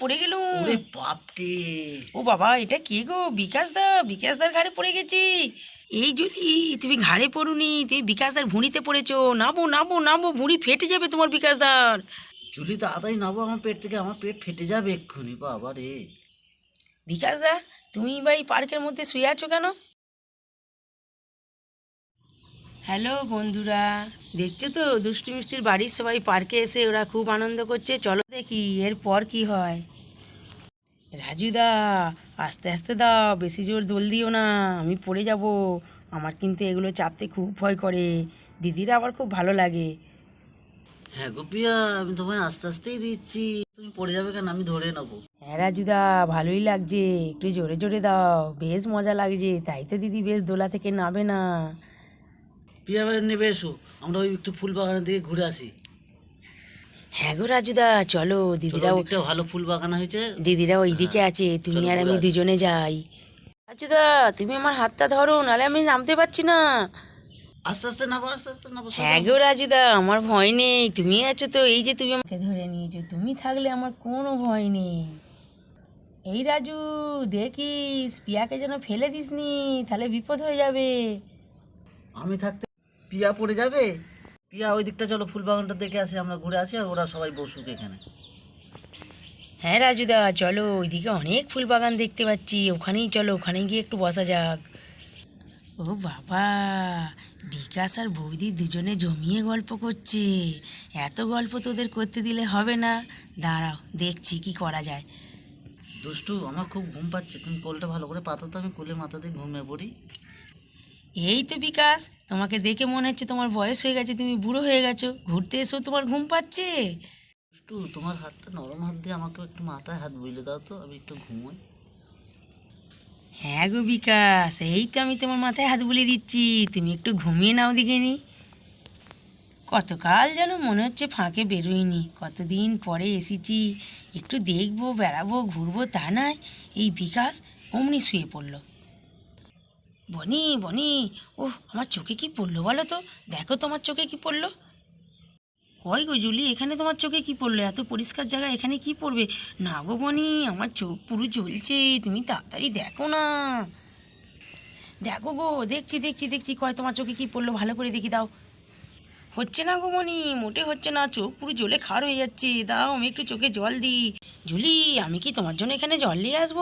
পড়ে গেল ওরে বাপরে। ও বাবা এটা কে গো? বিকাশ দা বিকাশ দার ঘাড়ে পড়ে গেছি। এই জুলি তুমি ঘাড়ে পড়ুনি তুমি বিকাশ দার ভুঁড়িতে পড়েছো। নামো নামো নামো ভুঁড়ি ফেটে যাবে তোমার বিকাশ দার। জুলি তাড়াতাড়ি নামো আমার পেট থেকে আমার পেট ফেটে যাবে এক্ষুনি বাবা রে বিকাশ দা তুমি ভাই পার্কের মধ্যে শুয়ে আছো কেন? হ্যালো বন্ধুরা দেখছ তো? দুষ্টু মিষ্টির বাড়ির সবাই পার্কে এসে ওরা খুব আনন্দ করছে। চলো দেখি এরপর কি হয়। রাজুদা আস্তে আস্তে দাও বেশি জোর দোল দিও না আমি পড়ে যাব। আমার কিন্তু এগুলো চাপতে খুব ভয় করে। দিদিরা আবার খুব ভালো লাগে। হ্যাঁ গোপিয়া আমি তোমায় আস্তে আস্তেই দিচ্ছি। তুমি পড়ে যাবে কেন? আমি ধরে নেব। হ্যাঁ রাজুদা ভালোই লাগছে। একটু জোরে জোরে দাও বেশ মজা লাগছে। তাই তো দিদি বেশ দোলা থেকে নাবে না। পিয়া ভাই নেবে এসো আমরা ওই একটু ফুল বাগানের দিকে ঘুরে আসি। হ্যাঁ গো রাজুদা চলো দিদিরাও দিদিটা ভালো ফুল বাগান হয়েছে। দিদিরা ওইদিকে আছে তুমি আর আমি দুজনে যাই। রাজুদা তুমি আমার হাতটা ধরো নাহলে আমি নামতে পারছি না। আস্তে আস্তে নাবো আস্তে আস্তে নাবো হ্যাঁ গো রাজুদা আমার ভয় নেই তুমি আছো তো এই যে তুমি আমাকে ধরে নিয়েছো তুমি থাকলে আমার কোনো ভয় নেই। এই রাজু দেখিস পিয়াকে যেন ফেলে দিসনি তাহলে বিপদ হয়ে যাবে। আমি থাকতে পিয়া পড়ে যাবে? পিয়া ওই দিকটা চলো ফুল বাগানটা দেখে আসি আমরা ঘুরে আসি আর ওরা সবাই বসুক এখানে। হ্যাঁ রাজুদা চলো ওইদিকে অনেক ফুল বাগান দেখতে পাচ্ছি। ওখানেই চলো ওখানে গিয়ে একটু বসা যাক। ও বাবা বিকাশ আর বৌদি দুজনে জমিয়ে গল্প করছে। এত গল্প তোদের করতে দিলে হবে না। দাঁড়াও দেখছি কি করা যায়। দুষ্টু আমার খুব ঘুম পাচ্ছে। তুমি কোলটা ভালো করে পাতো তো আমি কোলে মাথাতে ঘুমিয়ে পড়ি। এই তো বিকাশ তোমাকে দেখে মনে হচ্ছে তোমার বয়স হয়ে গেছে তুমি বুড়ো হয়ে গেছো। ঘুরতে এসেও তোমার ঘুম পাচ্ছে। একটু তোমার হাতটা নরম হাত দিয়ে আমাকে একটু মাথায় হাত বুঝলে দাও তো আমি একটু ঘুমোই। হ্যাঁ গো বিকাশ এই তো আমি তোমার মাথায় হাত বুলিয়ে দিচ্ছি তুমি একটু ঘুমিয়ে নাও দিকে নি। কতকাল যেন মনে হচ্ছে ফাঁকে বেরোইনি কতদিন পরে এসেছি একটু দেখব বেড়াবো ঘুরবো তা নয়। এই বিকাশ অমনি শুয়ে পড়ল। বনি বনি। ও আমার চোখে কি পড়ল বলো তো? দেখো তোমার চোখে কি পড়ল। কয় গো জুলি, এখানে তোমার চোখে কি পড়ল? এত পরিষ্কার জায়গা এখানে কি পড়বে? না গো বনি, আমার চোখ পুরো জ্বলছে, তুমি তাড়াতাড়ি দেখো না। দেখো গো, দেখছি দেখছি দেখছি। কয়, তোমার চোখে কি পড়ল? ভালো করে দেখি দাও। হচ্ছে না গো মনি মোটে হচ্ছে না, চোখ পুরো জ্বলে খার হয়ে যাচ্ছে। দাও আমি একটু চোখে জল দিই। জুলি, আমি কি তোমার জন্য এখানে জল নিয়ে আসব?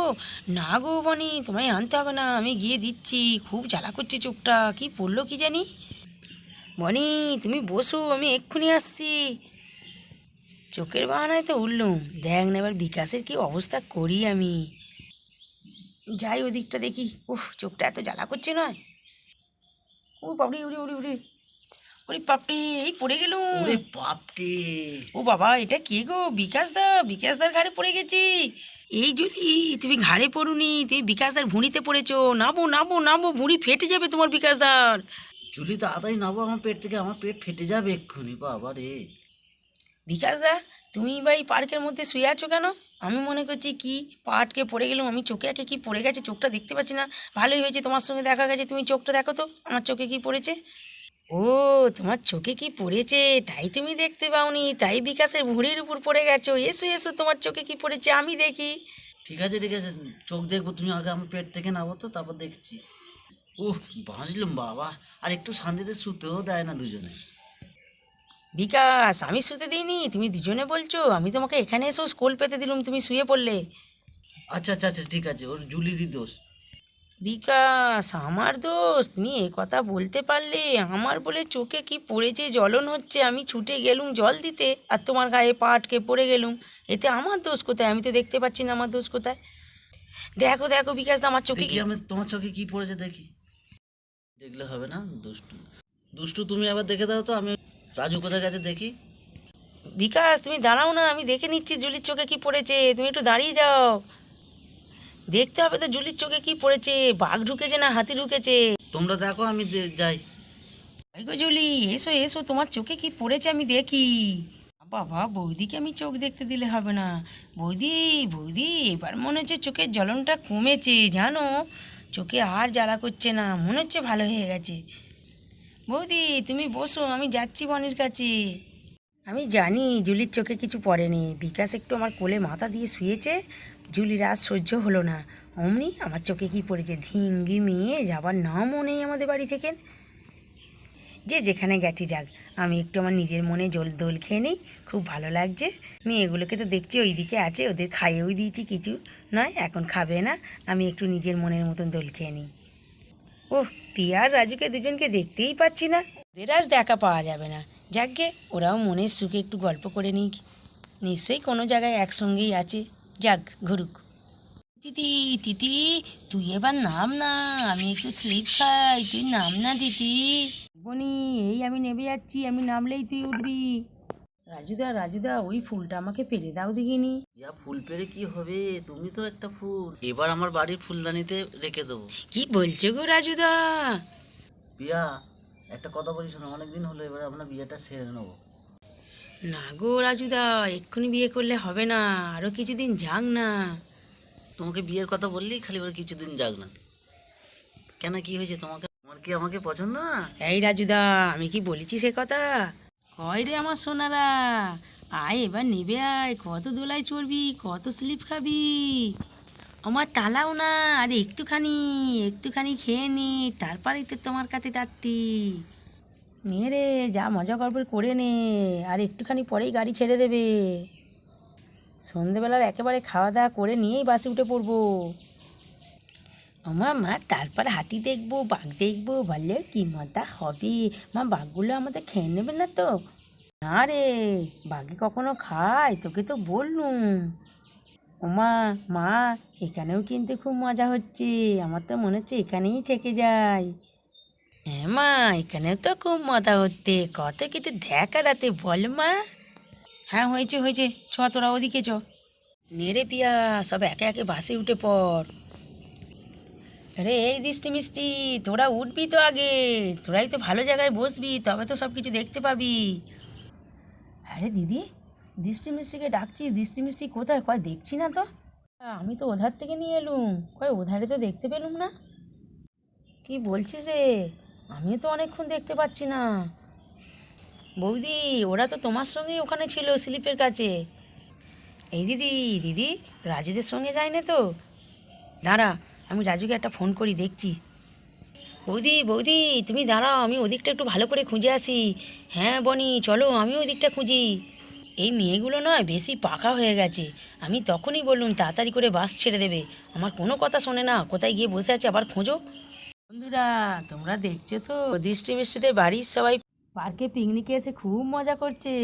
না গো মনি তোমায় আনতে হবে না, আমি গিয়ে দিচ্ছি। খুব জ্বালা করছে চোখটা, কি পড়ল কি জানি? বনি তুমি বসো, আমি এক্ষুনি আসছি। চোখের বাহানায় তো উঠলুম। দেখ না, এবার বিকাশের কি অবস্থা করি আমি। যাই ওদিকটা দেখি। উফ, চোখটা এত জ্বালা করছে নয়। ও বাবরি, উড়ি উড়ি উড়ি। ওরে বাপরে এই পড়ে গেলুম। ওরে বাপরে। ও বাবা এটা কে গো? বিকাশ দা বিকাশ দার ঘাড়ে পড়ে গেছি। এই জুলি তুমি ঘাড়ে পড়ুনি তুমি বিকাশ দার ভুঁড়িতে পড়েছো। নামো নামো নামো ভুঁড়ি ফেটে যাবে তোমার বিকাশ দার। জুলি তাড়াতাড়ি নাবো আমার পেট থেকে আমার পেট ফেটে যাবে এক্ষুনি বাবা রে। বিকাশ দা তুমি বা এই পার্কের মধ্যে শুয়ে আছো কেন? আমি মনে করছি কি পাটকে পড়ে গেলাম আমি চোখে একে কি পড়ে গেছে চোখটা দেখতে পাচ্ছি না। ভালোই হয়েছে তোমার সঙ্গে দেখা গেছে তুমি চোখটা দেখো তো আমার চোখে কি পড়েছে? ও তোমার চোখে কি পড়েছে? তাই তুমি দেখতে পাওনি তাই বিকাশের ভুঁড়ির উপর পড়ে গেছো। এসো এসো তোমার চোখে কি পড়েছে আমি দেখি। ঠিক আছে ঠিক আছে চোখ দেখব তুমি আগে আমার পেট থেকে নাবো তো তারপর দেখছি। উহ বাঁচলাম বাবা আর একটু শান্তিতে শুতেও দেয় না দুজনে। বিকাশ আমি শুতে দিইনি তুমি দুজনে বলছো আমি তোমাকে এখানে এসেও স্কুল পেতে দিলুম তুমি শুয়ে পড়লে। আচ্ছা আচ্ছা আচ্ছা ঠিক আছে ওর জুলিরই দোষ। বিকাশ আমার দোষ তুমি এ কথা বলতে পারলে। আমার বলে চোখে কি পড়েছে জ্বলন হচ্ছে। আমি ছুটে গেলুম জল দিতে আর তোমার গায়ে পা আটকে পড়ে গেলুম। এতে আমার দোষ কোথায়? আমি তো দেখতে পাচ্ছি না আমার দোষ কোথায়। দেখো দেখো বিকাশ আমার চোখে কি আমি তোমার চোখে কি পড়েছে দেখি। দেখলে হবে না? দুষ্টু। দুষ্টু তুমি আবার দেখে দাও তো আমি রাজু কোথায় গেছে দেখি। বিকাশ তুমি দাঁড়াও না আমি দেখে নিচ্ছি জুলির চোখে কি পড়েছে। তুমি একটু দাঁড়িয়ে যাও। দেখতে হবে তো জুলির চোখে কি পড়েছে বাঘ ঢুকেছে না হাতি ঢুকেছে? তোমরা দেখো আমি যাই। গো জুলি এসো এসো তোমার চোখে কি পড়েছে আমি দেখি। বাবা বৌদিকে আমি চোখ দেখতে দিলে হবে না। বৌদি বৌদি এবার মনে হচ্ছে চোখের জ্বলনটা কমেছে জানো? চোখে আর জ্বালা করছে না মনে হচ্ছে ভালো হয়ে গেছে। বৌদি তুমি বসো আমি যাচ্ছি বনির কাছে। আমি জানি জুলির চোখে কিছু পড়েনি বিকাশ একটু আমার কোলে মাথা দিয়ে শুয়েছে জুলির আর সহ্য হলো না। অমনি আমার চোখে কি পড়েছে? ধিঙ্গি মেয়ে যাবার নামও নেই আমাদের বাড়ি থেকে। যে যেখানে গেছি যাক, আমি একটু আমার নিজের মনে জল দোল খেয়ে নিই, খুব ভালো লাগছে। মেয়েগুলোকে তো দেখছি ওইদিকে আছে, ওদের খাইয়েও দিয়েছি কিছু। নয়, এখন খাবে না, আমি একটু নিজের মনের মতন দোল খেয়ে নিই। ওহ, পিয়া আর রাজুকে দুজনকে দেখতেই পাচ্ছি না। ওদের আজ দেখা পাওয়া যাবে না। যাকগে ওরাও মনের সুখে একটু গল্প করে নিক। নিশ্চয়ই কোনো জায়গায় একসঙ্গেই আছে। যাক ঘুরুক। দিদি দিদি তুই এবার নাম না আমি একটু স্লিপ খাই তুই নাম না দিদি। বনি এই আমি নেমে যাচ্ছি আমি নামলেই তুই উঠবি। রাজুদা রাজুদা ওই ফুলটা আমাকে পেরে দাও দেখিনি। ইয়া ফুল পেড়ে কি হবে? তুমি তো একটা ফুল। এবার আমার বাড়ির ফুলদানিতে রেখে দেবো। কি বলছো গো রাজুদা? বিয়া একটা কথা বলি শোনো অনেকদিন হলো এবার আমরা বিয়েটা সেরে নেব। না গো রাজুদা এক্ষুনি বিয়ে করলে হবে না আরও কিছুদিন যাক না। তোমাকে বিয়ের কথা বললেই খালি ওর কিছুদিন যাক না। কেন কি হয়েছে তোমাকে? তোমার কি আমাকে পছন্দ না? এই রাজুদা আমি কি বলেছি সে কথা? কয় রে আমার সোনারা আয় এবার নেবে আয় কত দোলায় চড়বি কত স্লিপ খাবি। আমার তালাও না আরে একটুখানি একটুখানি খেয়ে নি তারপরেই তো তোমার কাছে যাচ্ছি। নে রে, যা মজা করবে করে নে, আর একটুখানি পরেই গাড়ি ছেড়ে দেবে। সন্ধেবেলার একেবারে খাওয়া দাওয়া করে নিয়েই বাসে উঠে পড়ব। আমার মা, তারপর হাতি দেখব, বাঘ দেখব, বললে কি মজা হবে? মা, বাঘগুলো আমাদের খেয়ে নেবে না তো? না রে, বাঘে কখনো খায়, তোকে তো বললুম। ওমা, মা, এখানেও কিন্তু খুব মজা হচ্ছে, আমার তো মনে হচ্ছে এখানেই থেকে যাই হ্যাঁ মা, এখানে তো খুব মজা হচ্ছে। কত কিছু দেখা রাতে বল মা। হ্যাঁ হয়েছে হয়েছে। চ, তোরা ওদিকে চ। নেড়ে পিয়া, সব একে একে বাসে উঠে পড়। আরে, এই দৃষ্টি মিষ্টি, তোরা উঠবি তো আগে। তোরাই তো ভালো জায়গায় বসবি, তবে তো সব কিছু দেখতে পাবি। আরে, দিদি, দৃষ্টি মিষ্টিকে ডাকছি। দৃষ্টি মিষ্টি কোথায়? কয়, দেখছি না তো। আমি তো ওধার থেকে নিয়ে এলুম। কয়, ওধারে তো দেখতে পেলুম না। কি বলছিস রে? আমিও তো অনেকক্ষণ দেখতে পাচ্ছি না। বৌদি, ওরা তো তোমার সঙ্গেই ওখানে ছিল স্লিপের কাছে। এই দিদি দিদি, রাজুদের সঙ্গে যায় না তো? দাঁড়া, আমি রাজুকে একটা ফোন করি, দেখছি। বৌদি বৌদি, তুমি দাঁড়াও, আমি ওদিকটা একটু ভালো করে খুঁজে আসি। হ্যাঁ বনি, চলো আমি ওদিকটা খুঁজি। এই মেয়েগুলো নয়, বেশি পাকা হয়ে গেছে। আমি তখনই বললুম, তাড়াতাড়ি করে বাস ছেড়ে দেবে। আমার কোনো কথা শোনে না, কোথায় গিয়ে বসে আছে, আবার খোঁজো। বন্ধুরা তোমরা দেখছ তো? দৃষ্টি মিষ্টিতে বাড়ির সবাই পার্কে পিকনিকে এসে খুব মজা করছে।